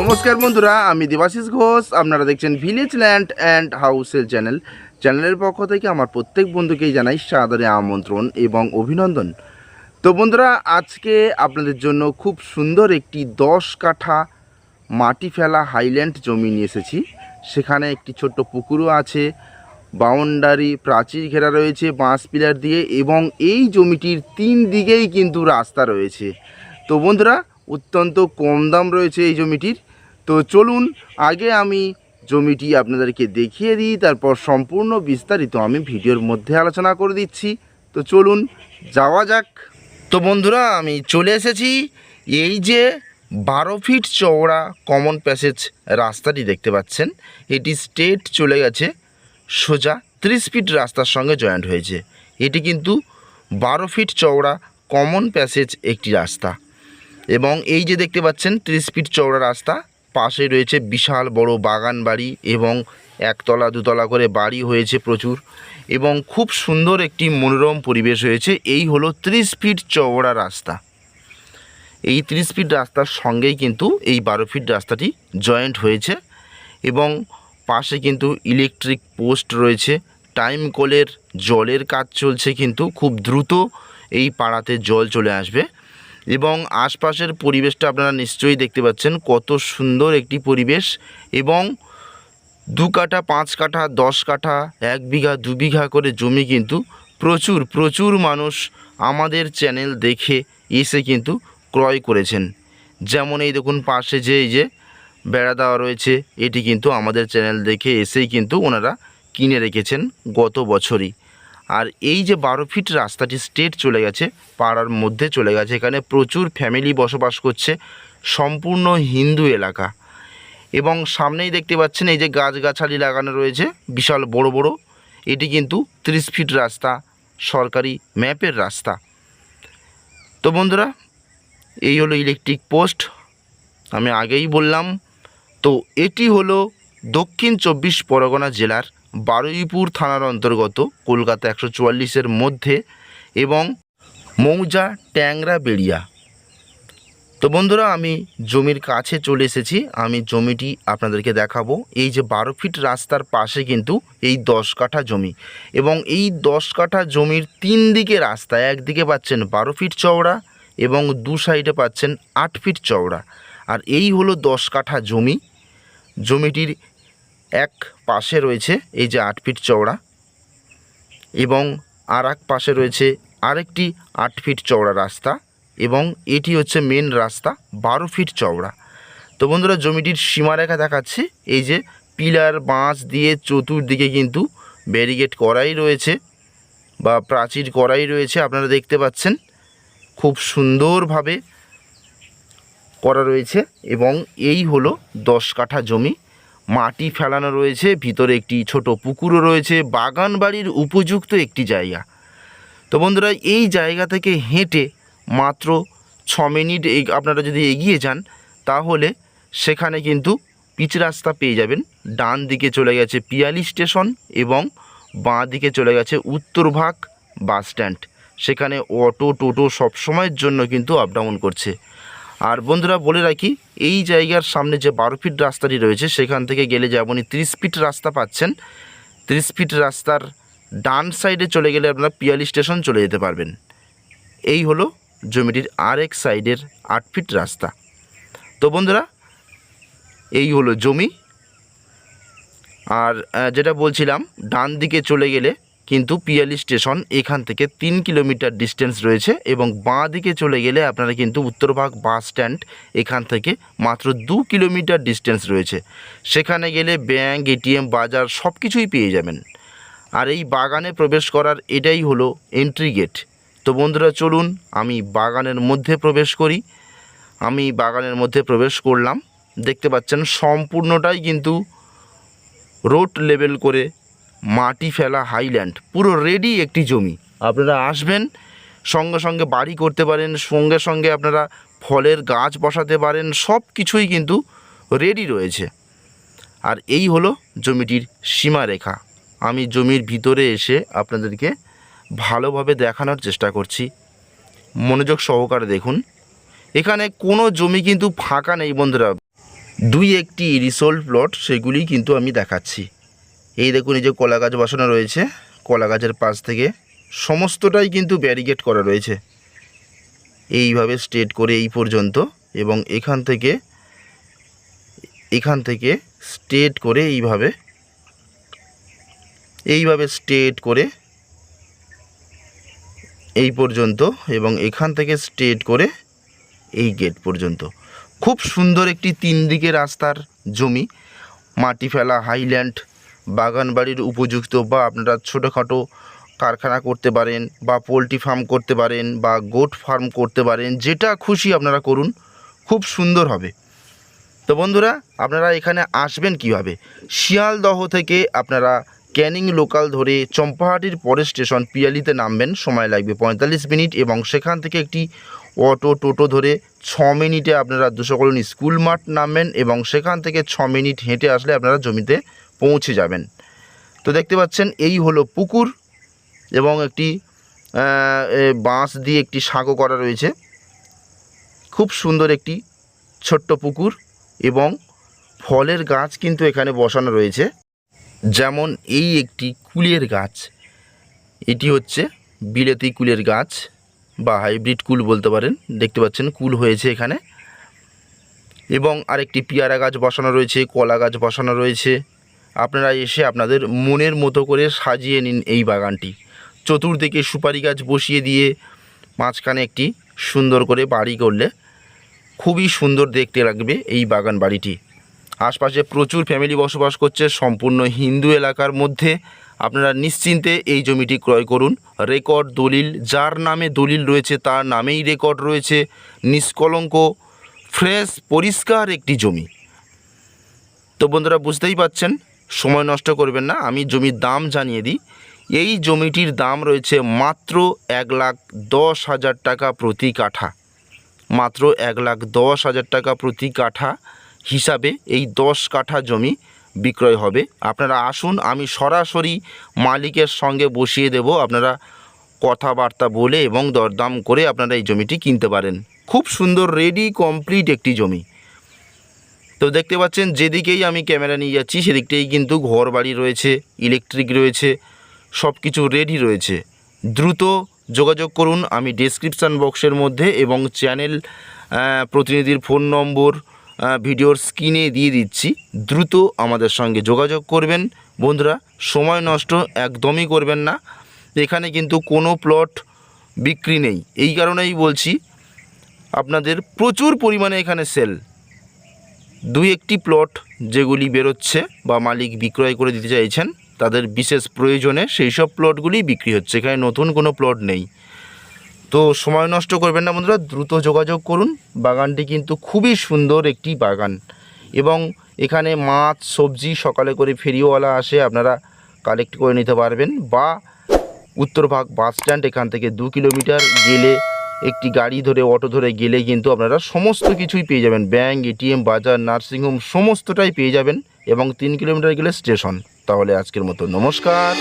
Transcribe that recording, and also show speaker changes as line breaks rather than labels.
নমস্কার বন্ধুরা, আমি দেবাশিস ঘোষ। আপনারা দেখছেন ভিলেজ ল্যান্ড অ্যান্ড হাউসের চ্যানেল চ্যানেলের পক্ষ থেকে আমার প্রত্যেক বন্ধুকেই জানাই সাদরে আমন্ত্রণ এবং অভিনন্দন। তো বন্ধুরা, আজকে আপনাদের জন্য খুব সুন্দর একটি দশ কাঠা মাটি ফেলা হাইল্যান্ড জমি নিয়ে এসেছি। সেখানে একটি ছোট্ট পুকুরও আছে বাউন্ডারি প্রাচীর ঘেরা রয়েছে বাঁশ পিলার দিয়ে এবং এই জমিটির তিন দিকেই কিন্তু রাস্তা রয়েছে। তো বন্ধুরা, অত্যন্ত কম দাম রয়েছে এই জমিটির। তো চলুন, আগে আমি জমিটি আপনাদেরকে দেখিয়ে দিই, তারপর সম্পূর্ণ বিস্তারিত আমি ভিডিওর মধ্যে আলোচনা করে দিচ্ছি। তো চলুন, যাওয়া যাক। তো বন্ধুরা, আমি চলে এসেছি এই যে বারো ফিট চওড়া কমন প্যাসেজ রাস্তাটি দেখতে পাচ্ছেন। এটি স্টেট চলে গেছে, সোজা ত্রিশ ফিট রাস্তার সঙ্গে জয়েন্ট হয়েছে। এটি কিন্তু বারো ফিট চওড়া কমন প্যাসেজ একটি রাস্তা। এবং এই যে দেখতে পাচ্ছেন, ত্রিশ ফিট চওড়া রাস্তা পাশে রয়েছে বিশাল বড় বাগান বাড়ি এবং একতলা দুতলা করে বাড়ি হয়েছে প্রচুর এবং খুব সুন্দর একটি মনোরম পরিবেশ হয়েছে। এই হলো ত্রিশ ফিট চওড়া রাস্তা। এই ত্রিশ ফিট রাস্তার সঙ্গেই কিন্তু এই বারো ফিট রাস্তাটি জয়েন্ট হয়েছে এবং পাশে কিন্তু ইলেকট্রিক পোস্ট রয়েছে। টাইম কলের জলের কাজ চলছে কিন্তু খুব দ্রুত এই পাড়াতে জল চলে আসবে। এবং আশপাশের পরিবেশটা আপনারা নিশ্চয়ই দেখতে পাচ্ছেন, কত সুন্দর একটি পরিবেশ এবং দু কাঠা, পাঁচ কাঠা, দশ কাঠা, এক বিঘা, দু বিঘা করে জমি কিন্তু প্রচুর প্রচুর মানুষ আমাদের চ্যানেল দেখে এসে কিন্তু ক্রয় করেছেন। যেমন এই দেখুন পাশে যে, এই যে বেড়া দেওয়া রয়েছে, এটি কিন্তু আমাদের চ্যানেল দেখে এসেই কিন্তু ওনারা কিনে রেখেছেন গত বছরই। আর এই যে বারো ফিট রাস্তাটি স্টেট চলে গেছে, পাড়ার মধ্যে চলে গেছে। এখানে প্রচুর ফ্যামিলি বসবাস করছে, সম্পূর্ণ হিন্দু এলাকা। এবং সামনেই দেখতে পাচ্ছেন এই যে গাছগাছালি লাগানো রয়েছে, বিশাল বড় বড়। এটি কিন্তু ত্রিশ ফিট রাস্তা, সরকারি ম্যাপের রাস্তা। তো বন্ধুরা, এই হলো ইলেকট্রিক পোস্ট আমি আগেই বললাম, তো এটি হলো দক্ষিণ চব্বিশ পরগনা জেলার বারুইপুর থানার অন্তর্গত কলকাতা একশো চুয়াল্লিশের মধ্যে এবং মৌজা ট্যাংরা বেড়িয়া। তো বন্ধুরা, আমি জমির কাছে চলে এসেছি। আমি জমিটি আপনাদেরকে দেখাবো। এই যে বারো ফিট রাস্তার পাশে কিন্তু এই দশ কাঠা জমি এবং এই দশ কাঠা জমির তিন দিকে রাস্তা। একদিকে পাচ্ছেন বারো ফিট চওড়া এবং দু সাইডে পাচ্ছেন আট ফিট চওড়া। আর এই হলো দশ কাঠা জমি। জমিটির এক পাশে রয়েছে এই যে আট ফিট চওড়া এবং আর এক পাশে রয়েছে আরেকটি আট ফিট চওড়া রাস্তা এবং এটি হচ্ছে মেন রাস্তা, বারো ফিট চওড়া। তো বন্ধুরা, জমিটির সীমারেখা দেখাচ্ছে। এই যে পিলার, বাঁশ দিয়ে চতুর্দিকে কিন্তু ব্যারিকেড করাই রয়েছে বা প্রাচীর করাই রয়েছে, আপনারা দেখতে পাচ্ছেন। খুব সুন্দরভাবে করা রয়েছে এবং এই হলো দশ কাঠা জমি। মাটি ফেলানো রয়েছে, ভিতরে একটি ছোট পুকুরও রয়েছে বাগান বাড়ির উপযুক্ত একটি জায়গা। তো বন্ধুরা, এই জায়গা থেকে হেঁটে মাত্র ছ মিনিট আপনারা যদি এগিয়ে যান, তাহলে সেখানে কিন্তু পিচ রাস্তা পেয়ে যাবেন। ডান দিকে চলে গেছে পিয়ালি স্টেশন এবং বাঁ দিকে চলে গেছে উত্তরভাগ বাস স্ট্যান্ড। সেখানে অটো, টোটো সব সময়ের জন্য কিন্তু আপ ডাউন করছে। আর বন্ধুরা বলে রাখি, এই জায়গার সামনে যে বারো ফিট রাস্তাটি রয়েছে, সেখান থেকে গেলে যেমনই ত্রিশ ফিট রাস্তা পাচ্ছেন, ত্রিশ ফিট রাস্তার ডান সাইডে চলে গেলে আপনারা পিয়ালি স্টেশন চলে যেতে পারবেন। এই হলো জমিটির আরেক সাইডের আট ফিট রাস্তা। তো বন্ধুরা, এই হলো জমি। আর যেটা বলছিলাম, ডান দিকে চলে গেলে কিন্তু পিয়ালি স্টেশন এখান থেকে তিন কিলোমিটার ডিস্টেন্স রয়েছে এবং বাঁ দিকে চলে গেলে আপনারা কিন্তু উত্তরভাগ বাস স্ট্যান্ড এখান থেকে মাত্র দু কিলোমিটার ডিস্টেন্স রয়েছে। সেখানে গেলে ব্যাংক এটিএম বাজার সব কিছুই পেয়ে যাবেন। আর এই বাগানে প্রবেশ করার এটাই হলো এন্ট্রি গেট তো বন্ধুরা, চলুন আমি বাগানের মধ্যে প্রবেশ করি। আমি বাগানের মধ্যে প্রবেশ করলাম। দেখতে পাচ্ছেন সম্পূর্ণটাই কিন্তু রোড লেভেল করে মাটি ফেলা হাইল্যান্ড, পুরো রেডি একটি জমি। আপনারা আসবেন, সঙ্গে সঙ্গে বাড়ি করতে পারেন, সঙ্গে সঙ্গে আপনারা ফলের গাছ বসাতে পারেন সব কিছুই কিন্তু রেডি রয়েছে। আর এই হলো জমিটির সীমারেখা। আমি জমির ভিতরে এসে আপনাদেরকে ভালোভাবে দেখানোর চেষ্টা করছি। মনোযোগ সহকারে দেখুন। এখানে কোনো জমি কিন্তু ফাঁকা নেই বন্ধুরা। দুই একটি রিসোল্ট প্লট সেগুলি কিন্তু আমি দেখাচ্ছি। এই দেখুন, এই যে কলা গাছ বসানো রয়েছে, কলা গাছের পাশ থেকে সমস্তটাই কিন্তু ব্যারিকেড করা রয়েছে। এইভাবে স্ট্রেট করে এই পর্যন্ত এবং এখান থেকে এখান থেকে স্ট্রেট করে এইভাবে এইভাবে স্ট্রেট করে এই পর্যন্ত এবং এখান থেকে স্ট্রেট করে এই গেট পর্যন্ত। খুব সুন্দর একটি তিন দিকে রাস্তার জমি, মাটি ফেলা হাইল্যান্ড বাগান বাড়ির উপযুক্ত বা আপনারা ছোটোখাটো কারখানা করতে পারেন বা পোলট্রি ফার্ম করতে পারেন বা গোট ফার্ম করতে পারেন, যেটা খুশি আপনারা করুন, খুব সুন্দর হবে। তো বন্ধুরা, আপনারা এখানে আসবেন কীভাবে? শিয়ালদহ থেকে আপনারা ক্যানিং লোকাল ধরে চম্পাহাটির পরের স্টেশন পিয়ালিতে নামবেন, সময় লাগবে পঁয়তাল্লিশ মিনিট এবং সেখান থেকে একটি অটো টোটো ধরে ছ মিনিটে আপনারা দুশো স্কুল মাঠ নামবেন এবং সেখান থেকে ছ মিনিট হেঁটে আসলে আপনারা জমিতে পৌঁছে যাবেন। তো দেখতে পাচ্ছেন, এই হলো পুকুর এবং একটি বাঁশ দিয়ে একটি সাঁকো করা রয়েছে। খুব সুন্দর একটি ছোট্ট পুকুর এবং ফলের গাছ কিন্তু এখানে বসানো রয়েছে। যেমন এই একটি কুলের গাছ। এটি হচ্ছে বিলেতি কুলের গাছ বা হাইব্রিড কুল বলতে পারেন। দেখতে পাচ্ছেন, কুল হয়েছে এখানে। এবং আরেকটি পেয়ারা গাছ বসানো রয়েছে, কলা গাছ বসানো রয়েছে। আপনারা এসে আপনাদের মনের মতো করে সাজিয়ে নিন এই বাগানটি। চতুর্দিকে সুপারি গাছ বসিয়ে দিয়ে মাঝখানে একটি সুন্দর করে বাড়ি করলে খুবই সুন্দর দেখতে লাগবে এই বাগান বাড়িটি। আশপাশে প্রচুর ফ্যামিলি বসবাস করছে, সম্পূর্ণ হিন্দু এলাকার মধ্যে। আপনারা নিশ্চিন্তে এই জমিটি ক্রয় করুন। রেকর্ড দলিল, যার নামে দলিল রয়েছে তার নামেই রেকর্ড রয়েছে। নিষ্কলঙ্ক, ফ্রেশ, পরিষ্কার একটি জমি। তো বন্ধুরা, বুঝতেই পাচ্ছেন সময় নষ্ট করবেন না, আমি জমির দাম জানিয়ে দিই। এই জমিটির দাম রয়েছে মাত্র এক লাখ দশ হাজার টাকা প্রতি কাঠা। মাত্র এক লাখ দশ হাজার টাকা প্রতি কাঠা হিসাবে এই দশ কাঠা জমি বিক্রয় হবে। আপনারা আসুন, আমি সরাসরি মালিকের সঙ্গে বসিয়ে দেব, আপনারা কথাবার্তা বলে এবং দরদাম করে আপনারা এই জমিটি কিনতে পারেন। খুব সুন্দর রেডি কমপ্লিট একটি জমি। তো দেখতে পাচ্ছেন, যেদিকেই আমি ক্যামেরা নিয়ে যাচ্ছি, সেদিকটাই কিন্তু ঘর বাড়ি রয়েছে, ইলেকট্রিক রয়েছে সব কিছু রেডি রয়েছে। দ্রুত যোগাযোগ করুন, আমি ডেসক্রিপশান বক্সের মধ্যে এবং চ্যানেল প্রতিনিধির ফোন নম্বর ভিডিওর স্ক্রিনে দিয়ে দিচ্ছি। দ্রুত আমাদের সঙ্গে যোগাযোগ করবেন। বন্ধুরা, সময় নষ্ট, একদমই করবেন না। এখানে কিন্তু কোনো প্লট বিক্রি নেই। এই কারণেই বলছি, আপনাদের প্রচুর পরিমাণে এখানে সেল দুই একটি প্লট যেগুলি বেরোচ্ছে বা মালিক বিক্রয় করে দিতে চাইছেন, তাদের বিশেষ প্রয়োজনে সেই সব প্লটগুলি বিক্রি হচ্ছে। এখানে নতুন কোনো প্লট নেই। তো সময় নষ্ট করবেন না বন্ধুরা, দ্রুত যোগাযোগ করুন। বাগানটি কিন্তু খুবই সুন্দর একটি বাগান এবং এখানে মাছ, সবজি সকালে করে ফেরিওয়ালা আসে, আপনারা কালেক্ট করে নিতে পারবেন বা উত্তরভাগ বাস স্ট্যান্ড এখান থেকে দু কিলোমিটার গেলে একটি গাড়ি ধরে, অটো ধরে গেলে কিন্তু আপনারা সমস্ত কিছুই পেয়ে যাবেন। ব্যাঙ্ক এটিএম বাজার, নার্সিংহোম, সমস্তটাই পেয়ে যাবেন এবং তিন কিলোমিটার গেলে স্টেশন। তাহলে আজকের মতো নমস্কার।